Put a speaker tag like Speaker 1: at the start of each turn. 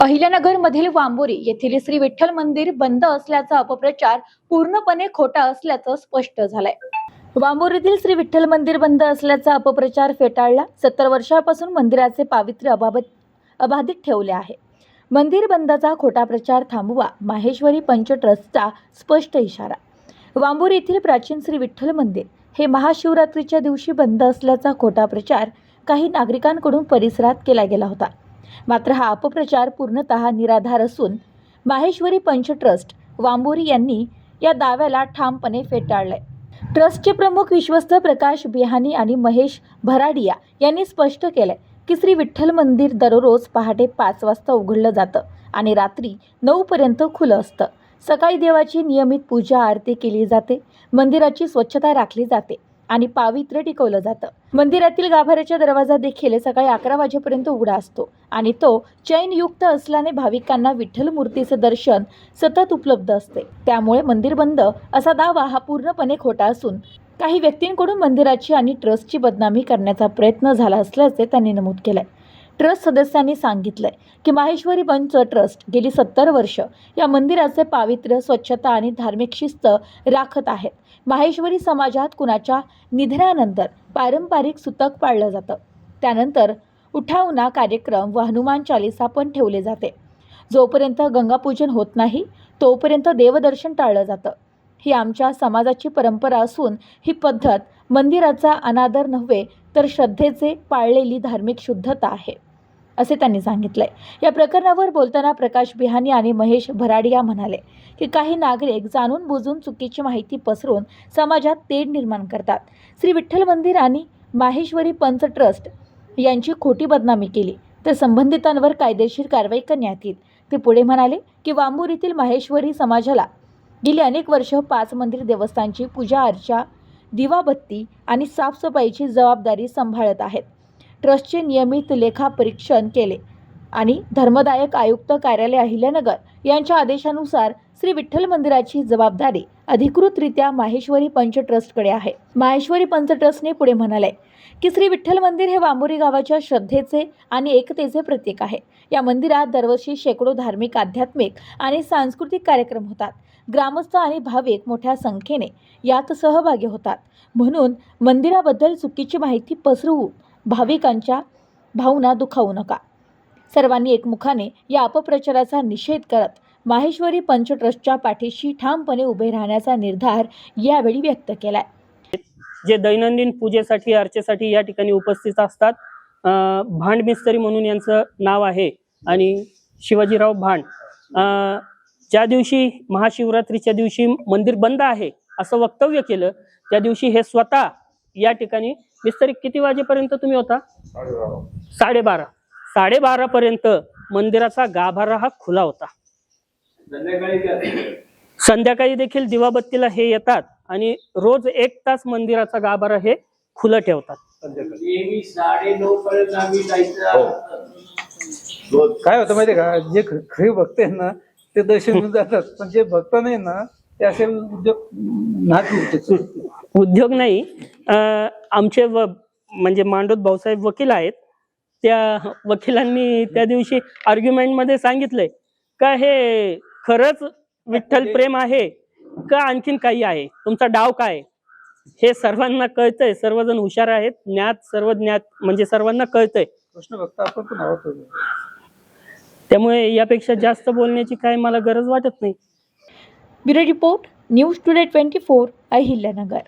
Speaker 1: अहिल्यानगर मधील वांबोरी येथील श्री विठ्ठल मंदिर बंद असल्याचा अपप्रचार पूर्णपणे खोटा असल्याचं स्पष्ट झालंय. वांबोरीतील श्री विठ्ठल मंदिर बंद असल्याचा अपप्रचार फेटाळला सत्तर वर्षापासून मंदिराचे पावित्र्य अबाबत अबाधित ठेवले आहे. मंदिर बंदाचा खोटा प्रचार थांबवा माहेश्वरी पंच ट्रस्टचा स्पष्ट इशारा. वांबोरी येथील प्राचीन श्री विठ्ठल मंदिर हे महाशिवरात्रीच्या दिवशी बंद असल्याचा खोटा प्रचार काही नागरिकांकडून परिसरात केला गेला होता. मात्र हा अपप्रचार पूर्णतः निराधार असून माहेश्वरी पंच ट्रस्ट वांबोरी यांनी या दाव्याला ठामपणे फेटाळलंय. ट्रस्टचे प्रमुख विश्वस्त प्रकाश बिहानी आणि महेश भराडिया यांनी स्पष्ट केलंय की श्री विठ्ठल मंदिर दररोज पहाटे पाच वाजता उघडलं जातं आणि रात्री नऊपर्यंत खुलं असतं. सकाळी देवाची नियमित पूजा आरती केली जाते. मंदिराची स्वच्छता राखली जाते. आणि पावित्र्य टिकवलं जातं. मंदिरातील गाभाऱ्याचा दरवाजा देखील सकाळी अकरा वाजेपर्यंत उघडा असतो आणि तो चैनयुक्त असल्याने भाविकांना विठ्ठल मूर्तीचं दर्शन सतत उपलब्ध असते. त्यामुळे मंदिर बंद असा दावा हा पूर्णपणे खोटा असून काही व्यक्तींकडून मंदिराची आणि ट्रस्टची बदनामी करण्याचा प्रयत्न झाला असल्याचे त्यांनी नमूद केलंय. ट्रस्ट सदस्यांनी सांगितलंय की माहेश्वरी पंच ट्रस्ट गेली सत्तर वर्ष या मंदिराचे पावित्र्य स्वच्छता आणि धार्मिक शिस्त राखत आहेत. माहेश्वरी समाजात कुणाच्या निधनानंतर पारंपरिक सुतक पाळलं जातं. त्यानंतर उठावना कार्यक्रम व हनुमान चालिसा पण ठेवले जाते. जोपर्यंत गंगापूजन होत नाही तोपर्यंत देवदर्शन टाळलं जातं. ही आमच्या समाजाची परंपरा असून ही पद्धत मंदिराचा अनादर नव्हे तर श्रद्धेचे पाळलेली धार्मिक शुद्धता आहे. असे त्यांनी सांगितलंय. या प्रकरणावर बोलताना प्रकाश बिहानी आणि महेश भराडिया म्हणाले की काही नागरिक जाणून बुजून चुकीची माहिती पसरून समाजात तेढ निर्माण करतात. श्री विठ्ठल मंदिर आणि माहेश्वरी पंच ट्रस्ट यांची खोटी बदनामी केली. तर संबंधितांवर कायदेशीर कारवाई करण्यात येईल. ते पुढे म्हणाले की वांबुरीतील माहेश्वरी समाजाला गेली अनेक वर्ष पाच मंदिर देवस्थानची पूजा अर्चा दिवाबत्ती आणि साफसफाईची जबाबदारी सांभाळत आहेत. ट्रस्टचे नियमित लेखापरीक्षण केले आणि धर्मदायक आयुक्त कार्यालय अहिल्यानगर यांच्या आदेशानुसार श्री विठ्ठल मंदिराची जबाबदारी अधिकृतरित्या माहेश्वरी पंच ट्रस्टकडे आहे. माहेश्वरी पंच ट्रस्टने पुढे म्हणाले की श्री विठ्ठल मंदिर हे वांबोरी गावाच्या श्रद्धेचे आणि एकतेचे प्रतीक आहे. या मंदिरात दरवर्षी शेकडो धार्मिक आध्यात्मिक आणि सांस्कृतिक कार्यक्रम होतात. ग्रामस्थ आणि भाविक मोठ्या संख्येने यात सहभागी होतात. म्हणून मंदिराबद्दल चुकीची माहिती पसरवू भाविकांच्या भावना दुखावू नका. सर्वांनी एकमुखाने या अपप्रचाराचा निषेध करत माहेश्वरी पंच ट्रस्टच्या पाठीशी ठामपणे उभे राहण्याचा निर्धार यावेळी व्यक्त केलाय.
Speaker 2: जे दैनंदिन पूजेसाठी अर्चेसाठी या ठिकाणी उपस्थित असतात भांड मिस्त्री म्हणून यांचं नाव आहे आणि शिवाजीराव भांड. ज्या दिवशी महाशिवरात्रीच्या दिवशी मंदिर बंद आहे असं वक्तव्य केलं त्या दिवशी हे स्वतः या ठिकाणी मिस्त्री किती वाजेपर्यंत तुम्ही होता? साडेबारा. साडेबारा. पर्यंत मंदिराचा गाभारा हा खुला होता. संध्याकाळी देखील दिवाबत्तीला हे येतात आणि रोज एक तास मंदिराचा गाभारा हे खुलं ठेवतात.
Speaker 3: नेहमी साडे नऊ पर्यंत आम्ही जायचं.
Speaker 4: काय होतं माहितीये का? जे खरे भक्त आहे ना ते दर्शन जातात. पण जे भक्त नाही ना ते असे उद्योग
Speaker 2: उद्योग नाही. अं, आमचे व म्हणजे मांडोत भाऊसाहेब वकील आहेत त्या वकिलांनी त्या दिवशी आर्ग्युमेंटमध्ये सांगितलंय का हे खरंच विठ्ठल प्रेम आहे का आणखीन काही आहे? तुमचा डाव काय आहे? हे सर्वांना कळतंय सर्वजण हुशार आहेत ज्ञात सर्व ज्ञात म्हणजे सर्वांना कळतंय. त्यामुळे यापेक्षा जास्त बोलण्याची काय मला गरज वाटत नाही.
Speaker 1: Bureau report news today twenty four Ahilyanagar.